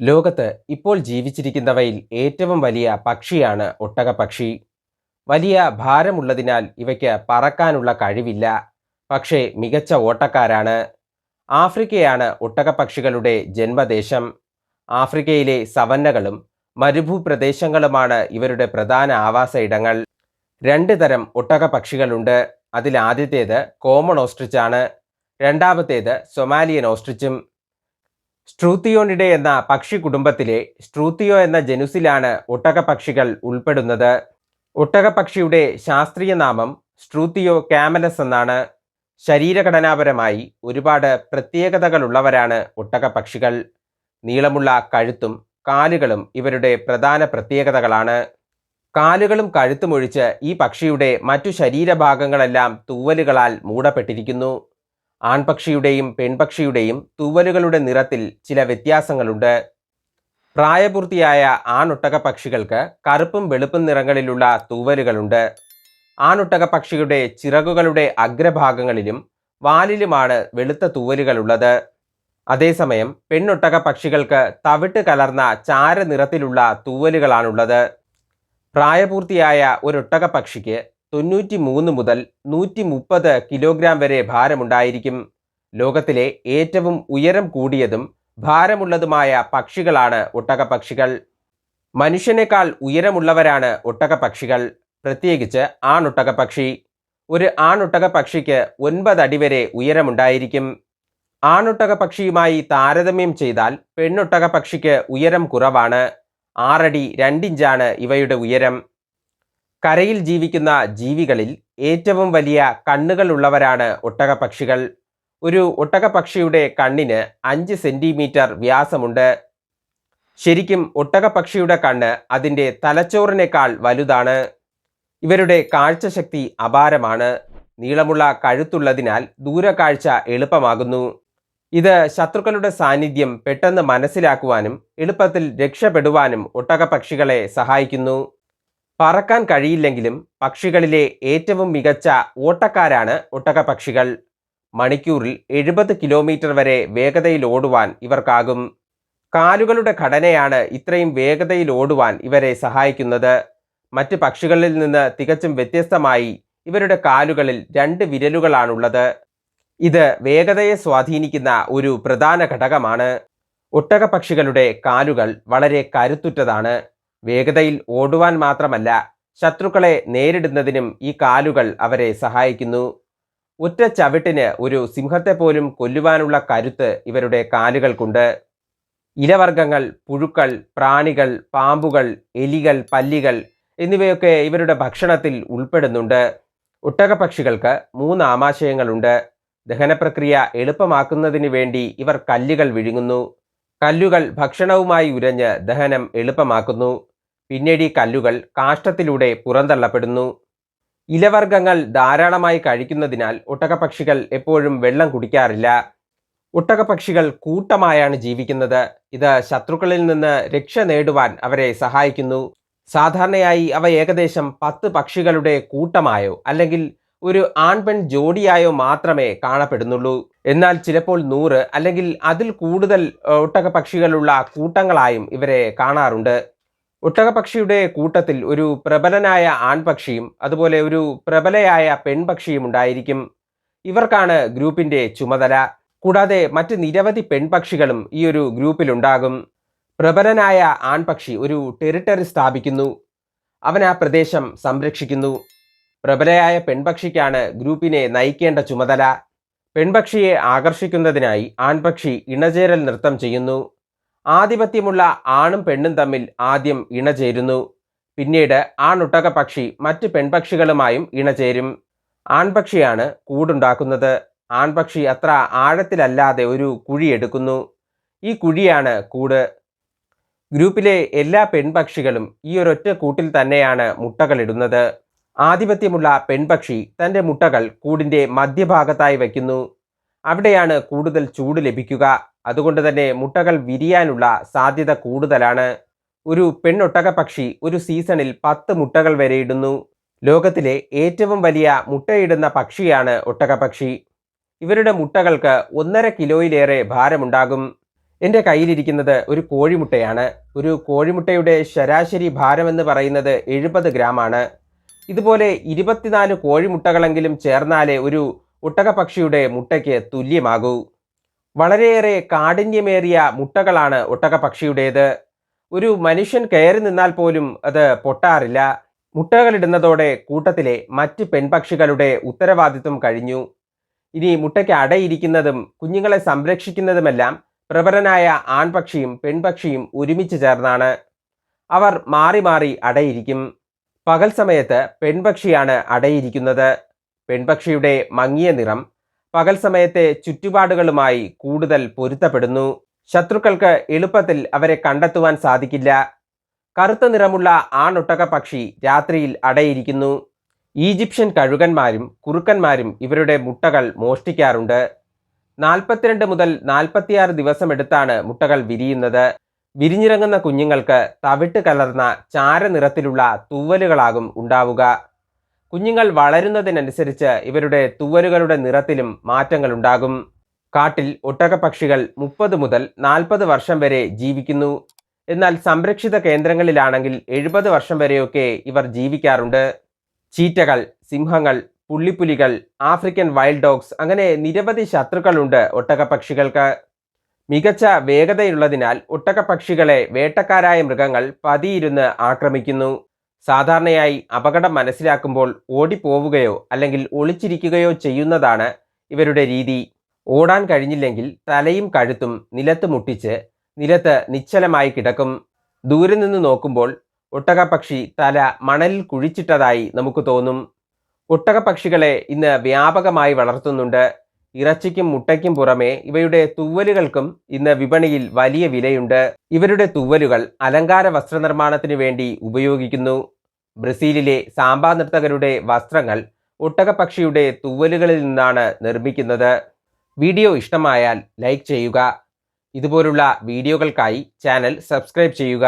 ലോകത്ത് ഇപ്പോൾ ജീവിച്ചിരിക്കുന്നവയിൽ ഏറ്റവും വലിയ പക്ഷിയാണ് ഒട്ടകപ്പക്ഷി. വലിയ ഭാരമുള്ളതിനാൽ ഇവയ്ക്ക് പറക്കാനുള്ള കഴിവില്ല. പക്ഷേ മികച്ച ഓട്ടക്കാരാണ്. ആഫ്രിക്കയാണ് ഒട്ടകപ്പക്ഷികളുടെ ജന്മദേശം. ആഫ്രിക്കയിലെ സവന്നകളും മരുഭൂപ്രദേശങ്ങളുമാണ് ഇവരുടെ പ്രധാന ആവാസ ഇടങ്ങൾ. രണ്ട് തരം ഒട്ടകപ്പക്ഷികളുണ്ട്. അതിൽ ആദ്യത്തേത് കോമൺ ഓസ്ട്രിച്ചാണ്. രണ്ടാമത്തേത് സൊമാലിയൻ ഓസ്ട്രിച്ചും. സ്ട്രൂത്തിയോണിഡെ എന്ന പക്ഷി കുടുംബത്തിലെ സ്ട്രൂത്തിയോ എന്ന ജനുസിലാണ് ഒട്ടകപക്ഷികൾ ഉൾപ്പെടുന്നത്. ഒട്ടകപക്ഷിയുടെ ശാസ്ത്രീയ നാമം സ്ട്രൂത്തിയോ കാമലസ് എന്നാണ്. ശരീരഘടനാപരമായി ഒരുപാട് പ്രത്യേകതകളുള്ളവരാണ് ഒട്ടകപക്ഷികൾ നീളമുള്ള കഴുത്തും കാലുകളും ഇവരുടെ പ്രധാന പ്രത്യേകതകളാണ്. കാലുകളും കഴുത്തും ഒഴിച്ച് ഈ പക്ഷിയുടെ മറ്റു ശരീരഭാഗങ്ങളെല്ലാം തൂവലുകളാൽ മൂടപ്പെട്ടിരിക്കുന്നു. ആൺപക്ഷിയുടെയും പെൺപക്ഷിയുടെയും തൂവലുകളുടെ നിറത്തിൽ ചില വ്യത്യാസങ്ങളുണ്ട്. പ്രായപൂർത്തിയായ ആണൊട്ടക പക്ഷികൾക്ക് കറുപ്പും വെളുപ്പും നിറങ്ങളിലുള്ള തൂവലുകളുണ്ട്. ആണൊട്ടക പക്ഷിയുടെ ചിറകുകളുടെ അഗ്രഭാഗങ്ങളിലും വാലിലുമാണ് വെളുത്ത തൂവലുകളുള്ളത്. അതേസമയം പെണ്ണൊട്ടക പക്ഷികൾക്ക് തവിട്ട് കലർന്ന ചാര നിറത്തിലുള്ള തൂവലുകളാണുള്ളത്. പ്രായപൂർത്തിയായ ഒരൊട്ടക പക്ഷിക്ക് തൊണ്ണൂറ്റി മൂന്ന് മുതൽ നൂറ്റി മുപ്പത് കിലോഗ്രാം വരെ ഭാരമുണ്ടായിരിക്കും. ലോകത്തിലെ ഏറ്റവും ഉയരം കൂടിയതും ഭാരമുള്ളതുമായ പക്ഷികളാണ് ഒട്ടകപ്പക്ഷികൾ. മനുഷ്യനേക്കാൾ ഉയരമുള്ളവരാണ് ഒട്ടകപ്പക്ഷികൾ. പ്രത്യേകിച്ച് ആണൊട്ടകപ്പക്ഷി. ഒരു ആണൊട്ടകപ്പക്ഷിക്ക് ഒൻപത് അടി വരെ ഉയരമുണ്ടായിരിക്കും. ആണൊട്ടകപ്പക്ഷിയുമായി താരതമ്യം ചെയ്താൽ പെണ്ണൊട്ടകപ്പക്ഷിക്ക് ഉയരം കുറവാണ്. ആറടി രണ്ടിഞ്ചാണ് ഇവയുടെ ഉയരം. കരയിൽ ജീവിക്കുന്ന ജീവികളിൽ ഏറ്റവും വലിയ കണ്ണുകളുള്ളവരാണ് ഒട്ടകപ്പക്ഷികൾ. ഒരു ഒട്ടകപ്പക്ഷിയുടെ കണ്ണിന് അഞ്ച് സെന്റിമീറ്റർ വ്യാസമുണ്ട്. ശരിക്കും ഒട്ടകപ്പക്ഷിയുടെ കണ്ണ് അതിന്റെ തലച്ചോറിനേക്കാൾ വലുതാണ്. ഇവരുടെ കാഴ്ചശക്തി അപാരമാണ്. നീളമുള്ള കഴുത്തുള്ളതിനാൽ ദൂരക്കാഴ്ച എളുപ്പമാകുന്നു. ഇത് ശത്രുക്കളുടെ സാന്നിധ്യം പെട്ടെന്ന് മനസ്സിലാക്കുവാനും എളുപ്പത്തിൽ രക്ഷപ്പെടുവാനും ഒട്ടകപ്പക്ഷികളെ സഹായിക്കുന്നു. പറക്കാൻ കഴിയില്ലെങ്കിലും പക്ഷികളിലെ ഏറ്റവും മികച്ച ഓട്ടക്കാരാണ് ഒട്ടകപ്പക്ഷികൾ. മണിക്കൂറിൽ എഴുപത് കിലോമീറ്റർ വരെ വേഗതയിൽ ഓടുവാൻ ഇവർക്കാകും. കാലുകളുടെ ഘടനയാണ് ഇത്രയും വേഗതയിൽ ഓടുവാൻ ഇവരെ സഹായിക്കുന്നത്. മറ്റ് പക്ഷികളിൽ നിന്ന് തികച്ചും വ്യത്യസ്തമായി ഇവരുടെ കാലുകളിൽ രണ്ട് വിരലുകളാണുള്ളത്. ഇത് വേഗതയെ സ്വാധീനിക്കുന്ന ഒരു പ്രധാന ഘടകമാണ്. ഒട്ടകപ്പക്ഷികളുടെ കാലുകൾ വളരെ കരുത്തുറ്റതാണ്. വേഗതയിൽ ഓടുവാൻ മാത്രമല്ല ശത്രുക്കളെ നേരിടുന്നതിനും ഈ കാലുകൾ അവരെ സഹായിക്കുന്നു. ഒറ്റ ചവിട്ടിന് ഒരു സിംഹത്തെ പോലും കൊല്ലുവാനുള്ള കരുത്ത് ഇവരുടെ കാലുകൾക്കുണ്ട്. ഇലവർഗങ്ങൾ പുഴുക്കൾ പ്രാണികൾ പാമ്പുകൾ എലികൾ പല്ലികൾ എന്നിവയൊക്കെ ഇവരുടെ ഭക്ഷണത്തിൽ ഉൾപ്പെടുന്നുണ്ട്. ഒട്ടകപക്ഷികൾക്ക് മൂന്ന് ആമാശയങ്ങളുണ്ട്. ദഹനപ്രക്രിയ എളുപ്പമാക്കുന്നതിന് വേണ്ടി ഇവർ കല്ലുകൾ വിഴുങ്ങുന്നു. കല്ലുകൾ ഭക്ഷണവുമായി ഉരഞ്ഞ് ദഹനം എളുപ്പമാക്കുന്നു. പിന്നീട് ഈ കല്ലുകൾ കാഷ്ടത്തിലൂടെ പുറന്തള്ളപ്പെടുന്നു. ഇലവർഗങ്ങൾ ധാരാളമായി കഴിക്കുന്നതിനാൽ ഒട്ടകപ്പക്ഷികൾ എപ്പോഴും വെള്ളം കുടിക്കാറില്ല. ഒട്ടകപ്പക്ഷികൾ കൂട്ടമായാണ് ജീവിക്കുന്നത്. ഇത് ശത്രുക്കളിൽ നിന്ന് രക്ഷ നേടുവാൻ അവരെ സഹായിക്കുന്നു. സാധാരണയായി അവ ഏകദേശം പത്ത് പക്ഷികളുടെ കൂട്ടമായോ അല്ലെങ്കിൽ ഒരു ആൺപെൺ ജോഡിയായോ മാത്രമേ കാണപ്പെടുന്നുള്ളൂ. എന്നാൽ ചിലപ്പോൾ നൂറ് അല്ലെങ്കിൽ അതിൽ കൂടുതൽ ഒട്ടകപ്പക്ഷികളുള്ള കൂട്ടങ്ങളായും ഇവരെ കാണാറുണ്ട്. ഒട്ടകപക്ഷിയുടെ കൂട്ടത്തിൽ ഒരു പ്രബലനായ ആൺപക്ഷിയും അതുപോലെ ഒരു പ്രബലയായ പെൺപക്ഷിയും ഉണ്ടായിരിക്കും. ഇവർക്കാണ് ഗ്രൂപ്പിന്റെ ചുമതല. കൂടാതെ മറ്റ് നിരവധി പെൺപക്ഷികളും ഈ ഒരു ഗ്രൂപ്പിലുണ്ടാകും. പ്രബലനായ ആൺപക്ഷി ഒരു ടെറിട്ടറി സ്ഥാപിക്കുന്നു. അവൻ ആ പ്രദേശം സംരക്ഷിക്കുന്നു. പ്രബലയായ പെൺപക്ഷിക്കാണ് ഗ്രൂപ്പിനെ നയിക്കേണ്ട ചുമതല. പെൺപക്ഷിയെ ആകർഷിക്കുന്നതിനായി ആൺപക്ഷി ഇണചേരൽ നൃത്തം ചെയ്യുന്നു. ആധിപത്യമുള്ള ആണും പെണ്ണും തമ്മിൽ ആദ്യം ഇണചേരുന്നു. പിന്നീട് ആണൊട്ടക പക്ഷി മറ്റ് പെൺപക്ഷികളുമായും ഇണചേരും. ആൺപക്ഷിയാണ് കൂടുണ്ടാക്കുന്നത്. ആൺപക്ഷി അത്ര ആഴത്തിലല്ലാതെ ഒരു കുഴിയെടുക്കുന്നു ഈ കുഴിയാണ് കൂട്. ഗ്രൂപ്പിലെ എല്ലാ പെൺപക്ഷികളും ഈ ഒരൊറ്റ കൂട്ടിൽ തന്നെയാണ് മുട്ടകളിടുന്നത് ആധിപത്യമുള്ള പെൺപക്ഷി തന്റെ മുട്ടകൾ കൂടിന്റെ മധ്യഭാഗത്തായി വയ്ക്കുന്നു. അവിടെയാണ് കൂടുതൽ ചൂട് ലഭിക്കുക. അതുകൊണ്ട് തന്നെ മുട്ടകൾ വിരിയാനുള്ള സാധ്യത കൂടുതലാണ്. ഒരു പെണ്ണൊട്ടക പക്ഷി ഒരു സീസണിൽ പത്ത് മുട്ടകൾ വരെ ഇടുന്നു. ലോകത്തിലെ ഏറ്റവും വലിയ മുട്ടയിടുന്ന പക്ഷിയാണ് ഒട്ടകപക്ഷി ഇവരുടെ മുട്ടകൾക്ക് ഒന്നര കിലോയിലേറെ ഭാരമുണ്ടാകും. എന്റെ കയ്യിലിരിക്കുന്നത് ഒരു കോഴിമുട്ടയാണ്. ഒരു കോഴിമുട്ടയുടെ ശരാശരി ഭാരമെന്ന് പറയുന്നത് എഴുപത് ഗ്രാമാണ്. ഇതുപോലെ ഇരുപത്തിനാല് കോഴിമുട്ടകളെങ്കിലും ചേർന്നാലേ ഒരു ഒട്ടകപക്ഷിയുടെ മുട്ടയ്ക്ക് തുല്യമാകൂ. വളരെയേറെ കാഠിന്യമേറിയ മുട്ടകളാണ് ഒട്ടകപക്ഷിയുടേത് ഒരു മനുഷ്യൻ കയറി നിന്നാൽ പോലും അത് പൊട്ടാറില്ല. മുട്ടകളിടുന്നതോടെ കൂട്ടത്തിലെ മറ്റ് പെൺപക്ഷികളുടെ ഉത്തരവാദിത്വം കഴിഞ്ഞു. ഇനി മുട്ടയ്ക്ക് അടയിരിക്കുന്നതും കുഞ്ഞുങ്ങളെ സംരക്ഷിക്കുന്നതുമെല്ലാം പ്രബലനായ ആൺപക്ഷിയും പെൺപക്ഷിയും ഒരുമിച്ച് ചേർന്നാണ്. അവർ മാറി മാറി അടയിരിക്കും. പകൽ സമയത്ത് പെൺപക്ഷിയാണ് അടയിരിക്കുന്നത്. പെൺപക്ഷിയുടെ മങ്ങിയ നിറം പകൽ സമയത്തെ ചുറ്റുപാടുകളുമായി കൂടുതൽ പൊരുത്തപ്പെടുന്നു. ശത്രുക്കൾക്ക് എളുപ്പത്തിൽ അവരെ കണ്ടെത്തുവാൻ സാധിക്കില്ല. കറുത്ത നിറമുള്ള ആണൊട്ടക പക്ഷി രാത്രിയിൽ അടയിരിക്കുന്നു. ഈജിപ്ഷ്യൻ കഴുകന്മാരും കുറുക്കന്മാരും ഇവരുടെ മുട്ടകൾ മോഷ്ടിക്കാറുണ്ട്. നാൽപ്പത്തിരണ്ട് മുതൽ നാൽപ്പത്തിയാറ് ദിവസമെടുത്താണ് മുട്ടകൾ വിരിയുന്നത്. വിരിഞ്ഞിറങ്ങുന്ന കുഞ്ഞുങ്ങൾക്ക് തവിട്ട് കലർന്ന ചാരനിറത്തിലുള്ള തൂവലുകളാകും ഉണ്ടാവുക. കുഞ്ഞുങ്ങൾ വളരുന്നതിനനുസരിച്ച് ഇവരുടെ തൂവലുകളുടെ നിറത്തിലും മാറ്റങ്ങളുണ്ടാകും. കാട്ടിൽ ഒട്ടകപ്പക്ഷികൾ മുപ്പത് മുതൽ നാൽപ്പത് വർഷം വരെ ജീവിക്കുന്നു. എന്നാൽ സംരക്ഷിത കേന്ദ്രങ്ങളിലാണെങ്കിൽ എഴുപത് വർഷം വരെയൊക്കെ ഇവർ ജീവിക്കാറുണ്ട്. ചീറ്റകൾ സിംഹങ്ങൾ പുള്ളിപ്പുലികൾ ആഫ്രിക്കൻ വൈൽഡ് ഡോഗ്സ് അങ്ങനെ നിരവധി ശത്രുക്കളുണ്ട് ഒട്ടകപ്പക്ഷികൾക്ക്. മികച്ച വേഗതയുള്ളതിനാൽ ഒട്ടകപ്പക്ഷികളെ വേട്ടക്കാരായ മൃഗങ്ങൾ പതിയിരുന്ന് ആക്രമിക്കുന്നു. സാധാരണയായി അപകടം മനസ്സിലാക്കുമ്പോൾ ഓടിപ്പോവുകയോ അല്ലെങ്കിൽ ഒളിച്ചിരിക്കുകയോ ചെയ്യുന്നതാണ് ഇവരുടെ രീതി. ഓടാൻ കഴിഞ്ഞില്ലെങ്കിൽ തലയും കഴുത്തും നിലത്ത് മുട്ടിച്ച് നിലത്ത് നിശ്ചലമായി കിടക്കും. ദൂരെ നിന്ന് നോക്കുമ്പോൾ ഒട്ടകപ്പക്ഷി തല മണലിൽ കുഴിച്ചിട്ടതായി നമുക്ക് തോന്നും. ഒട്ടകപ്പക്ഷികളെ ഇന്ന് വ്യാപകമായി വളർത്തുന്നുണ്ട്. ഇറച്ചിക്കും മുട്ടയ്ക്കും പുറമെ ഇവയുടെ തൂവലുകൾക്കും ഇന്ന് വിപണിയിൽ വലിയ വിലയുണ്ട്. ഇവരുടെ തൂവലുകൾ അലങ്കാര വസ്ത്രനിർമ്മാണത്തിന് വേണ്ടി ഉപയോഗിക്കുന്നു. ബ്രസീലിലെ സാമ്പാ നർത്തകരുടെ വസ്ത്രങ്ങൾ ഒട്ടകപ്പക്ഷിയുടെ തൂവലുകളിൽ നിന്നാണ് നിർമ്മിക്കുന്നത്. വീഡിയോ ഇഷ്ടമായാൽ ലൈക്ക് ചെയ്യുക. ഇതുപോലുള്ള വീഡിയോകൾക്കായി ചാനൽ സബ്സ്ക്രൈബ് ചെയ്യുക.